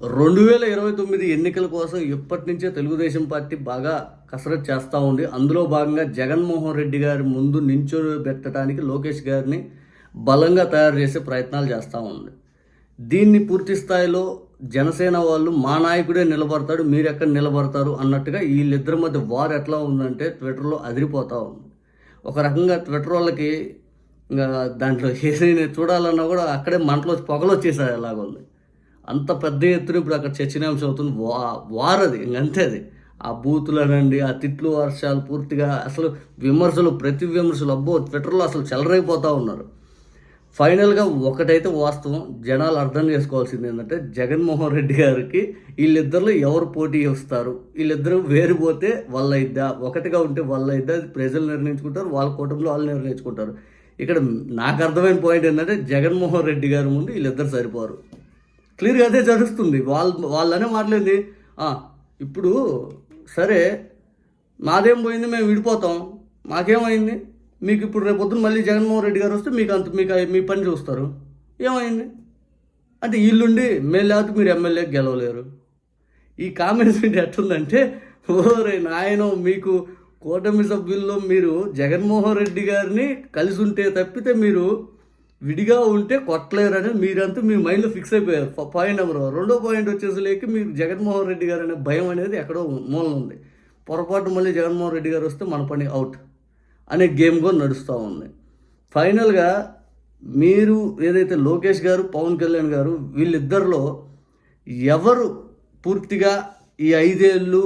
రెండు వేల ఇరవై తొమ్మిది ఎన్నికల కోసం ఇప్పటి నుంచే తెలుగుదేశం పార్టీ బాగా కసరత్ చేస్తూ ఉంది. అందులో భాగంగా జగన్మోహన్ రెడ్డి గారి ముందు నించోబెట్టడానికి లోకేష్ గారిని బలంగా తయారు చేసే ప్రయత్నాలు చేస్తూ ఉంది. దీన్ని పూర్తి స్థాయిలో జనసేన వాళ్ళు మా నాయకుడే నిలబడతాడు మీరు ఎక్కడ నిలబడతారు అన్నట్టుగా వీళ్ళిద్దరి మధ్య వార్ ఎట్లా ఉందంటే ట్విట్టర్లో అదిరిపోతూ ఉంది. ఒక రకంగా ట్విట్టర్ వాళ్ళకి ఇంకా దాంట్లో ఏదైనా చూడాలన్నా కూడా అక్కడే మంటలో పొగలు వచ్చేసారు అలాగ ఉంది అంత పెద్ద ఎత్తున ఇప్పుడు అక్కడ చర్చనీయాంశం అవుతుంది. వా వార్ అది ఇంకంతే అది. ఆ బూతులు అనండి ఆ తిట్లు వర్షాలు పూర్తిగా అసలు విమర్శలు ప్రతి విమర్శలు అబ్బో ట్విట్టర్లో అసలు చెలరైపోతూ ఉన్నారు. ఫైనల్గా ఒకటైతే వాస్తవం జనాలు అర్థం చేసుకోవాల్సింది ఏంటంటే జగన్మోహన్ రెడ్డి గారికి వీళ్ళిద్దరిలో ఎవరు పోటీ ఇస్తారు వీళ్ళిద్దరూ వేరుపోతే వాళ్ళ ఇద్దా ఒకటిగా ఉంటే వాళ్ళ ఇద్దా ప్రజలు నిర్ణయించుకుంటారు వాళ్ళ కుటుంబంలో వాళ్ళు నిర్ణయించుకుంటారు. ఇక్కడ నాకు అర్థమైన పాయింట్ ఏంటంటే జగన్మోహన్ రెడ్డి గారి ముందు వీళ్ళిద్దరు సరిపోరు. క్లియర్గా అదే జరుగుతుంది. వాళ్ళు వాళ్ళనే మాట్లాడింది. ఇప్పుడు సరే మాదేం పోయింది? మేము విడిపోతాం. మాకేమైంది? మీకు ఇప్పుడు రేపు పొద్దున్న మళ్ళీ జగన్మోహన్ రెడ్డి గారు వస్తే మీకు అంత మీకు మీ పని చూస్తారు ఏమైంది? అంటే వీళ్ళుండి మేము లేకపోతే మీరు ఎమ్మెల్యే గెలవలేరు. ఈ కామెంట్స్ ఏంటి ఎట్లుందంటే ఓరే నాయన మీకు కూటమి సభ్యుల్లో మీరు జగన్మోహన్ రెడ్డి గారిని కలిసి ఉంటే తప్పితే మీరు విడిగా ఉంటే కొట్టలేరని మీరంతా మీ మైండ్లో ఫిక్స్ అయిపోయారు. Point number one. రెండో పాయింట్ వచ్చేసరికి మీకు జగన్మోహన్ రెడ్డి గారు అనే భయం అనేది ఎక్కడో మూలన ఉంది. పొరపాటు మళ్ళీ జగన్మోహన్ రెడ్డి గారు వస్తే మన పని అవుట్ అనే గేమ్ కూడా నడుస్తూ ఉంది. ఫైనల్గా మీరు ఏదైతే లోకేష్ గారు పవన్ కళ్యాణ్ గారు వీళ్ళిద్దరిలో ఎవరు పూర్తిగా ఈ ఐదేళ్ళు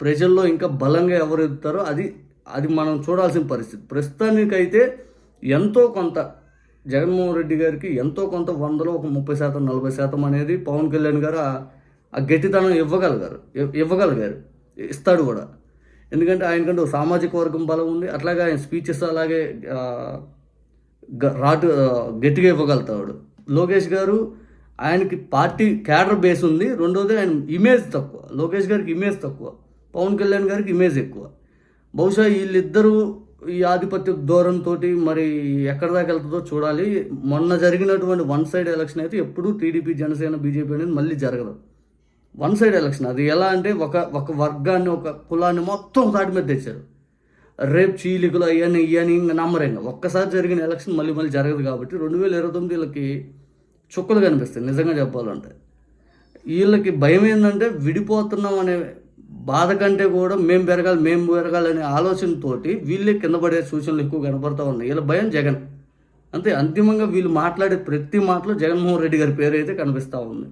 ప్రజల్లో ఇంకా బలంగా ఎవరు ఎదుగుతారో అది అది మనం చూడాల్సిన పరిస్థితి. ప్రస్తుతానికైతే ఎంతో కొంత జగన్మోహన్ రెడ్డి గారికి ఎంతో కొంత వందలో ఒక ముప్పై శాతం నలభై శాతం అనేది పవన్ కళ్యాణ్ గారు ఆ- గట్టితనం ఇవ్వగలిగారు. ఇవ్వగలిగారు. ఇస్తాడు కూడా. ఎందుకంటే ఆయనకంటే ఒక సామాజిక వర్గం బలం ఉంది. అట్లాగే ఆయన స్పీచెస్ అలాగే రాటు గట్టిగా ఇవ్వగలుగుతాడు. లోకేష్ గారు ఆయనకి పార్టీ క్యాడర్ బేస్ ఉంది. రెండోది ఆయన ఇమేజ్ తక్కువ. లోకేష్ గారికి ఇమేజ్ తక్కువ. పవన్ కళ్యాణ్ గారికి ఇమేజ్ ఎక్కువ. బహుశా వీళ్ళిద్దరూ ఈ ఆధిపత్య ధోరణితో మరి ఎక్కడ దాకా వెళ్తుందో చూడాలి. మొన్న జరిగినటువంటి వన్ సైడ్ ఎలక్షన్ అయితే ఎప్పుడూ టీడీపీ జనసేన బీజేపీ అనేది మళ్ళీ జరగదు. One side election. అది ఎలా అంటే ఒక ఒక వర్గాన్ని ఒక కులాన్ని మొత్తం దాటి మీద తెచ్చారు. రేపు చీలికలు అయ్యని ఇవని ఇంకా నమ్మరు ఒక్కసారి జరిగిన ఎలక్షన్ మళ్ళీ మళ్ళీ జరగదు కాబట్టి రెండు వేల ఇరవై తొమ్మిది వీళ్ళకి చుక్కలు కనిపిస్తాయి. నిజంగా చెప్పాలంటే. వీళ్ళకి భయం ఏంటంటే విడిపోతున్నాం అనే బాధ కంటే కూడా మేము పెరగాలి మేము పెరగాలనే ఆలోచనతోటి వీళ్ళే కింద పడే సూచనలు ఎక్కువ కనపడతా ఉన్నాయి. వీళ్ళ భయం జగన్. అంతే అంతిమంగా వీళ్ళు మాట్లాడే ప్రతి మాటలో జగన్మోహన్ రెడ్డి గారి పేరు అయితే కనిపిస్తూ ఉంది.